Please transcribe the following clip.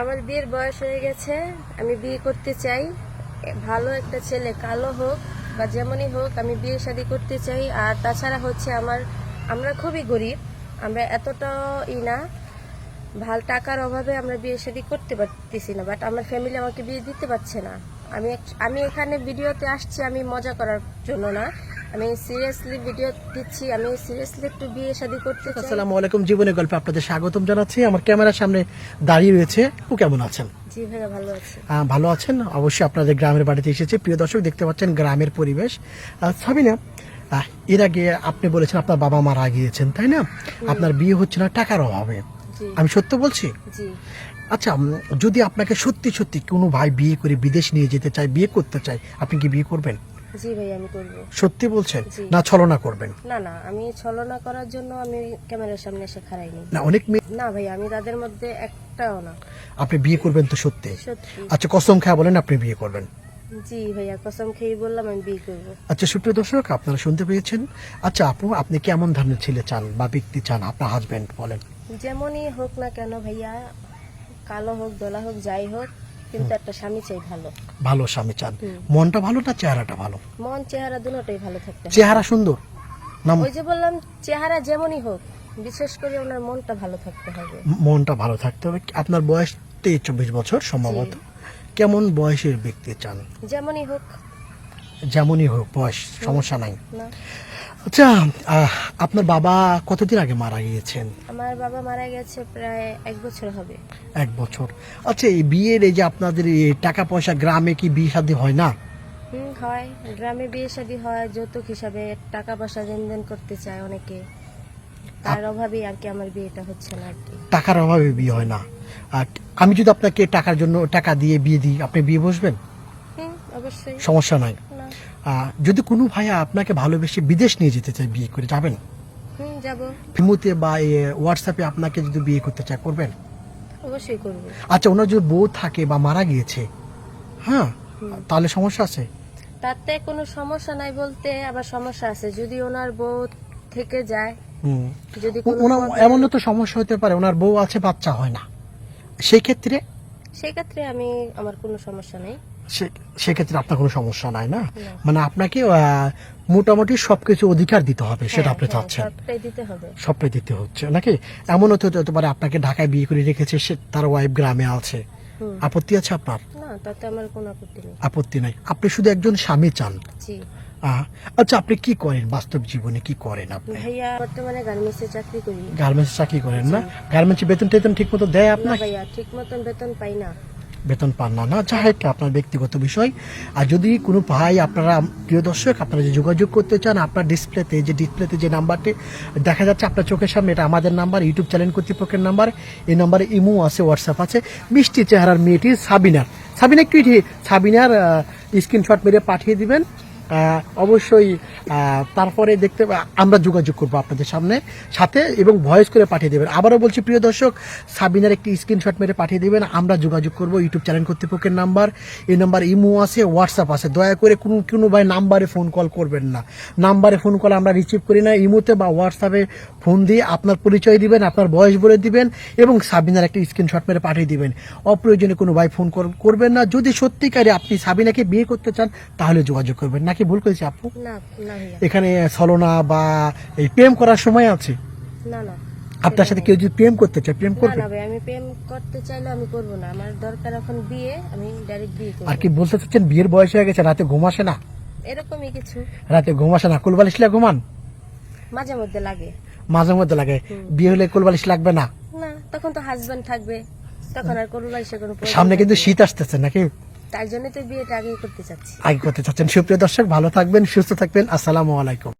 আমার বিয়ের বয়স হয়ে গেছে, আমি বিয়ে করতে চাই। ভালো একটা ছেলে, কালো হোক বা যেমনই হোক, আমি বিয়ে শাদি করতে চাই। আর তাছাড়া হচ্ছে আমার, আমরা খুবই গরিব, আমরা এতটা ই না, ভালো টাকার অভাবে আমরা বিয়ে শাদি করতে পারতেছি না। বাট আমার ফ্যামিলি আমাকে বিয়ে দিতে পারছে না। আমি আমি এখানে ভিডিওতে আসছি, আমি মজা করার জন্য না। আমি সিরিয়াসলি ভিডিও দিচ্ছি আমি সিরিয়াসলি একটু বিয়ে শাদি করতে চাই। আসসালামু আলাইকুম জীবনের গল্পে আপনাদের স্বাগতম জানাচ্ছি। আমার ক্যামেরার সামনে দাঁড়িয়ে রয়েছে ও কেমন আছেন? জি ভাইয়া ভালো আছি। ভালো আছেন? অবশ্যই আপনাদের গ্রামের বাড়িতে এসেছে। প্রিয় দর্শক দেখতে পাচ্ছেন গ্রামের পরিবেশ। সাবিনা এর আগে আপনি বলেছেন আপনার বাবা মারা গিয়েছেন তাই না? আপনার বিয়ে হচ্ছে না টাকার অভাবে। আমি সত্য বলছি? আচ্ছা যদি আপনাকে সত্যি সত্যি কোনো ভাই বিয়ে করে বিদেশ নিয়ে যেতে চায় বিয়ে করতে চায় আপনি কি বিয়ে করবেন? জি ভাই আমি করব। সত্যি বলছেন? না ছলনা করবেন? না না আমি ছলনা করার জন্য আমি ক্যামেরার সামনে এসে খাড়াইনি না। অনেক না ভাই আমি তাদের মধ্যে একটাও না। আপনি বিয়ে করবেন তো সত্যি? সত্যি। আচ্ছা কসম খায় বলেন আপনি বিয়ে করবেন। জি ভাইয়া কসম খেয়ে বললাম আমি বিয়ে করব। আচ্ছা সুপ্রিয় দর্শক আপনারা শুনতে পেয়েছেন? আচ্ছা আপু আপনি কেমন ধরনের ছেলে চান বা ব্যক্তি চান? আপনার হাজবেন্ড বলেন। যেমনই হোক না কেন ভাইয়া কালো হোক দোলা হোক যাই হোক কিন্তু একটা স্বামী চাই ভালো। ভালো স্বামী চান। মনটা ভালো না চেহারাটা ভালো? মন চেহারা দুটোই ভালো থাকতে চেহারা সুন্দর? না ওই যে বললাম চেহারা যেমনই হোক বিশেষ করে ওনার মনটা ভালো থাকতে হবে। মনটা ভালো থাকতে হবে। আপনার বয়স তেইশ চব্বিশ বছর সম্ভবত। কেমন বয়সের ব্যক্তি চান? যেমনই হোক। যেমনই হোক বয়স সমস্যা নাই। না। আচ্ছা আপনার বাবা কতদিন আগে মারা গিয়েছেন? আমার বাবা মারা গেছে প্রায় এক বছর হবে। এক বছর। আচ্ছা এই বিয়ের এই যে আপনাদের এই টাকা পয়সা গ্রামে কি বিয়ে শাদী হয় না? হুম হয়। গ্রামে বিয়ে শাদী হয় যৌতুক হিসাবে টাকা পয়সা লেনদেন করতে চায় অনেকে। তার অভাবেই আর কি আমার বিয়েটা হচ্ছে না আর কি। টাকার অভাবে বিয়ে হয় না। আর আমি যদি আপনাকে টাকার জন্য টাকা দিয়ে বিয়ে দিই আপনি বিয়ে বসবেন? হুম অবশ্যই। সমস্যা নাই। যদি কোনো ভাইয়া আপনাকে ভালোবেসে বিদেশ নিয়ে যেতে চায় বিয়ে করে যাবেন? ফিমুতে বা হোয়াটসঅ্যাপে আপনাকে যদি বিয়ে করতে চায় করবেন? অবশ্যই করব। আচ্ছা ওনার যদি বউ থাকে বা মারা গিয়েছে হ্যাঁ তাহলে সমস্যা আছে? তাতে কোনো সমস্যা নাই বলতে আবার সমস্যা আছে। যদি ওনার বউ থেকে যায় হুম। যদি এমন তো সমস্যা হতে পারে ওনার বউ আছে বাচ্চা হয় না। সেই ক্ষেত্রে সেক্ষেত্রে আমি আমার কোনো সমস্যা নেই। সেক্ষেত্রে আপনার কোনো সমস্যা নাই না। মানে আপনাকে মোটামুটি সবকিছু অধিকার দিতে হবে সেটা হ্যাঁ, আপনি হ্যাঁ, চাচ্ছেন। সবটাই দিতে হচ্ছে নাকি? এমন হতে হতে পারে আপনাকে ঢাকায় বিয়ে করে রেখেছে সে তার ওয়াইফ গ্রামে আছে। আপত্তি আছে আপনার? আপত্তি নাই। আপনি শুধু একজন স্বামী চান? আচ্ছা আপনি কি করেন? বাস্তব জীবনে কি করেন আপনি? ভাইয়া বর্তমানে গার্মেন্টসে চাকরি করি। গার্মেন্টস চাকরি করেন না? গার্মেন্টস বেতন টেতন ঠিক মতো দেয় আপনাকে? ভাইয়া ঠিক মতন বেতন পাই না। বেতন পান না। না যা একটা আপনার ব্যক্তিগত বিষয়। আর যদি কোনো ভাই, আপনারা, প্রিয় দর্শক, আপনারা যে যোগাযোগ করতে চান, আপনার ডিসপ্লেতে, যে ডিসপ্লেতে যে নাম্বারটি দেখা যাচ্ছে আপনার চোখের সামনে, এটা আমাদের নাম্বার, ইউটিউব চ্যানেল কর্তৃপক্ষের নাম্বার। এই নাম্বারে ইমো আছে, হোয়াটসঅ্যাপ আছে। মিষ্টি চেহারার মেয়েটি সাবিনার। সাবিনা কি সাবিনার স্ক্রিনশট মেরে পাঠিয়ে দিবেন। অবশ্যই তারপরে দেখতে আমরা যোগাযোগ করব আপনাদের সামনে, সাথে এবং ভয়েস করে পাঠিয়ে দেবেন। আবারও বলছি, প্রিয় দর্শক, সাবিনার একটি স্ক্রিনশট মেরে পাঠিয়ে দেবেন। আমরা যোগাযোগ করব ইউটিউব চ্যানেল কর্তৃপক্ষের নাম্বার। এই নাম্বার ইমো আছে হোয়াটসঅ্যাপ আছে। দয়া করে কোনো কোনো ভাই নাম্বারে ফোন কল করবেন না। নাম্বারে ফোন কল আমরা রিসিভ করি না। ইমোতে বা হোয়াটসঅ্যাপে ফোন দিয়ে আপনার পরিচয় দিবেন, আপনার বয়স বলে দিবেন এবং সাবিনার একটা স্ক্রিনশট মেরে পাঠিয়ে দিবেন। অপ্রয়োজনে কোনো ভাই ফোন কর- করবেন না। যদি সত্যিকারে আপনি সাবিনাকে বিয়ে করতে চান, তাহলে যোগাযোগ করবেন নাকি ভুল করেছি আপু? না না ভাইয়া। এখানে ছলনা বা এই প্রেম করার সময় আছে? না না। আপনার সাথে কেউ যদি প্রেম করতে চায় প্রেম করবে? না ভাই আমি প্রেম করতে চাইলে আমি করব না। আমার দরকার এখন বিয়ে আমি ডাইরেক্ট বিয়ে করব। আর কি বলতে চাচ্ছেন বিয়ের বয়স হয়ে গেছে রাতে ঘুম আসে না? এরকমই কিছু। রাতে ঘুম আসে না। কোলবালিশলা ঘুমান? মাঝে মধ্যে লাগে। মাঝে মধ্যে লাগে। বিয়ে হলে কুলবালিশ লাগবে না? না তখন তো হাজবেন্ড থাকবে। তখন আর বাইসে কোনো প্রয়োজন সামনে কিন্তু শীত আসতেছে নাকি? তার জন্য তো বিয়েটা আগে করতে চাচ্ছি। আগে করতে চাচ্ছেন। সুপ্রিয় দর্শক, ভালো থাকবেন, সুস্থ থাকবেন। আসসালামু আলাইকুম।